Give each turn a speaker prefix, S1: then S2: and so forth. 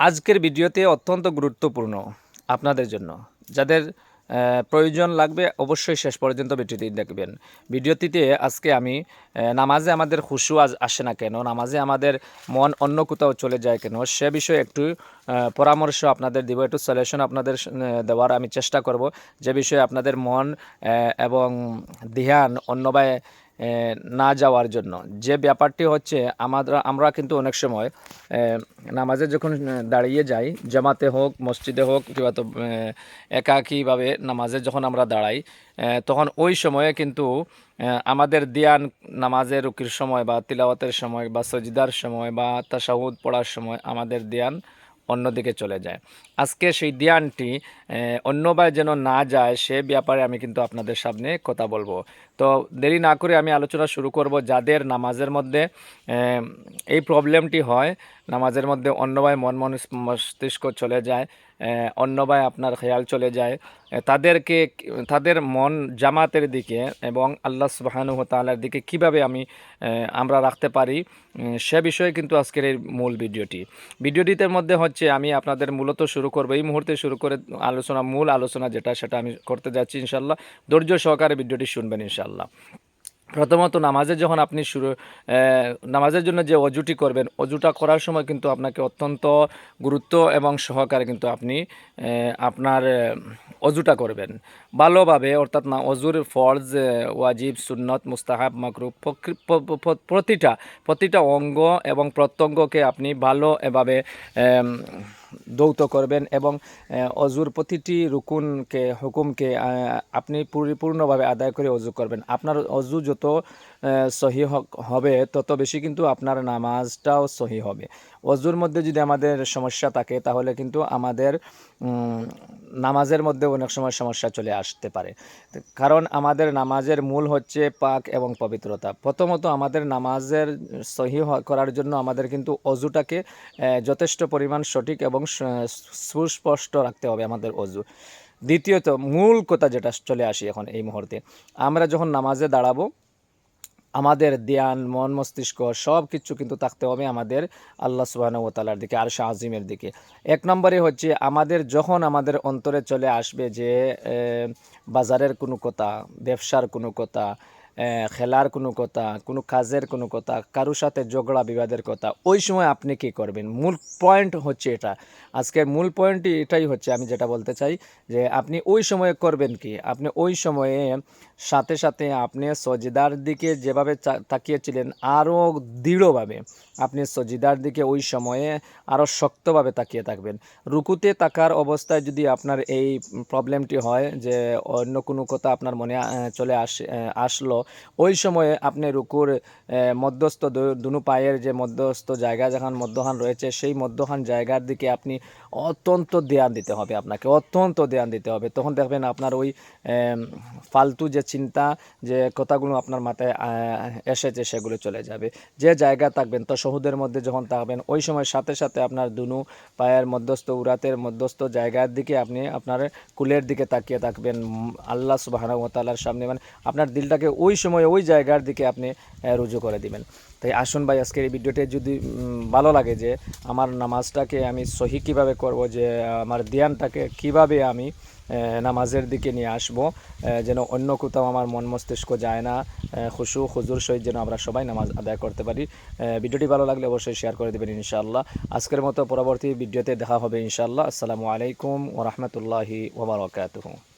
S1: আজকের ভিডিওতে অত্যন্ত গুরুত্বপূর্ণ আপনাদের জন্য। যাদের প্রয়োজন লাগবে অবশ্যই শেষ পর্যন্ত ভিডিওটি দেখবেন। ভিডিওটিতে আজকে আমি নামাজে আমাদের খুশু আজ আসে না কেন, নামাজে আমাদের মন অন্য কোথাও চলে যায় কেন, সে বিষয়ে একটু পরামর্শ আপনাদের দিব, একটু সলিউশন আপনাদের দেওয়ার আমি চেষ্টা করব। যে বিষয়ে আপনাদের মন এবং ধ্যান অন্যবায় না যাওয়ার জন্য। যে ব্যাপারটি হচ্ছে আমরা আমরা কিন্তু অনেক সময় নামাজে যখন দাঁড়িয়ে যাই, জামাতে হোক, মসজিদে হোক, কিংবা তো একাকীভাবে নামাজে যখন আমরা দাঁড়াই তখন ওই সময়ে কিন্তু আমাদের দিয়ান নামাজে রুকির সময় বা তিলাওয়াতের সময় বা সজিদার সময় বা তাসাহুদ পড়ার সময় আমাদের দিয়ান অন্যদিকে চলে যায়। আজকে সেই ধ্যানটি অন্যবায় যেন না যায়, সে ব্যাপারে আমি কিন্তু আপনাদের সামনে কথা বলব। তো দেরি না করে আমি আলোচনা শুরু করব যাদের নামাজের মধ্যে এই প্রবলেমটি হয়, নামাজের মধ্যে অন্যবায় মন মন মস্তিষ্ক চলে যায় অন্যবায় আপনার খেয়াল চলে যায়। তাদেরকে তাদের মন জামাতের দিকে এবং আল্লাহ সুবাহানু তালার দিকে কীভাবে আমি আমরা রাখতে পারি সে বিষয়ে কিন্তু আজকের এই মূল ভিডিওটি। ভিডিওটিতে মধ্যে হচ্ছে আমি আপনাদের মূলত শুরু করব, এই মুহূর্তে শুরু করে আলোচনা, মূল আলোচনা যেটা, সেটা আমি করতে যাচ্ছি ইনশাল্লাহ ধৈর্য সহকারে ভিডিওটি শুনবেন ইনশাল্লাহ প্রথমত নামাজে যখন আপনি শুরু নামাজের জন্য যে অজুটি করবেন, অজুটা করার সময় কিন্তু আপনাকে অত্যন্ত গুরুত্ব এবং সহকারে কিন্তু আপনি আপনার অজুটা করবেন। ভালোভাবে, অর্থাৎ না, অজুর ফরজ ওয়াজিব, সুন্নত, মুস্তাহাব মাকরু প্রকৃ- প- প- প- প্রতিটা প্রতিটা অঙ্গ এবং প্রত্যঙ্গকে আপনি ভালো এভাবে দৌত করবেন এবং অজুর প্রতিটি রুকুনকে, হুকুমকে আপনি পরিপূর্ণভাবে আদায় করে অজু করবেন। আপনার অজু যত সহি হবে, তত বেশি কিন্তু আপনার নামাজটাও সহি হবে। অজুর মধ্যে যদি আমাদের সমস্যা থাকে, তাহলে কিন্তু আমাদের নামাজের মধ্যে অনেক সময় সমস্যা চলে আসতে পারে। কারণ আমাদের নামাজের মূল হচ্ছে পাক এবং পবিত্রতা। প্রথমত আমাদের নামাজের সহি করার জন্য আমাদের কিন্তু অজুটাকে যথেষ্ট পরিমাণ সঠিক এবং স- সুস্পষ্ট রাখতে হবে আমাদের অজু। দ্বিতীয়ত, মূল কথা যেটা চলে আসি এখন এই মুহূর্তে, আমরা যখন নামাজে দাঁড়াবো, আমাদের ধ্যান, মন মস্তিষ্ক সব কিছু কিন্তু থাকতে হবে আমাদের আল্লাহ সুবাহ ও তালার দিকে আর শাহ আজিমের দিকে। এক নম্বরে হচ্ছে, আমাদের যখন আমাদের অন্তরে চলে আসবে যে বাজারের কোনো কথা, ব্যবসার কোনো কথা খেলার কোনো কথা, কোনো কাজের কোনো কথা, কারোর সাথে ঝগড়া, বিবাদের কথা, ওই সময় আপনি কি করবেন? মূল পয়েন্ট হচ্ছে এটা। আজকের মূল পয়েন্টই এটাই হচ্ছে, আমি যেটা বলতে চাই যে আপনি ওই সময়ে করবেন কি? আপনি ওই সময়ে সাথে সাথে আপনি সজিদার দিকে যেভাবে তাকিয়েছিলেন আরও দৃঢ়ভাবে আপনি সজিদার দিকে ওই সময়ে আরও শক্তভাবে তাকিয়ে থাকবেন। রুকুতে তাকার অবস্থায় যদি আপনার এই প্রবলেমটি হয় যে অন্য কোনো কথা আপনার মনে চলে আস আসলো ওই সময়ে আপনি রুকুর মধ্যস্থ দুনো পায়ের যে মধ্যস্থ জায়গা যেখান মধ্যখান রয়েছে, সেই মধ্যখান জায়গার দিকে আপনি অত্যন্ত ধ্যান দিতে হবে আপনাকে, অত্যন্ত ধ্যান দিতে হবে। তখন দেখবেন আপনার ওই ফালতু যে চিন্তা, যে কথাগুলো আপনার মাথায় এসেছে, সেগুলো চলে যাবে। যে জায়গা থাকবেন তো শহুদের মধ্যে যখন থাকবেন, ওই সময় সাথে সাথে আপনার দুনু পায়ের মধ্যস্থ, উরাতের মধ্যস্থ জায়গার দিকে আপনি আপনার কুলের দিকে তাকিয়ে থাকবেন। আল্লাহ সুবাহ তালার সামনে মানে আপনার দিলটাকে ওই সময় ওই জায়গার দিকে আপনি রুজু করে দিবেন। তাই আসুন ভাই, আজকের এই ভিডিওটি যদি ভালো লাগে যে আমার নামাজটাকে আমি সহি কীভাবে করব, যে আমার ধ্যানটাকে কীভাবে আমি নামাজের দিকে নিয়ে আসব যেন অন্য কোথাও আমার মন মস্তিষ্ক যায় না খুশু খুজুর সহিত যেন আমরা সবাই নামাজ আদায় করতে পারি। ভিডিওটি ভালো লাগলে অবশ্যই শেয়ার করে দেবেন ইনশাআল্লাহ। আজকের মতো পরবর্তী ভিডিওতে দেখা হবে ইনশাআল্লাহ। আসসালামু আলাইকুম ওরহমতুল্লাহি ওবরাকাতুহু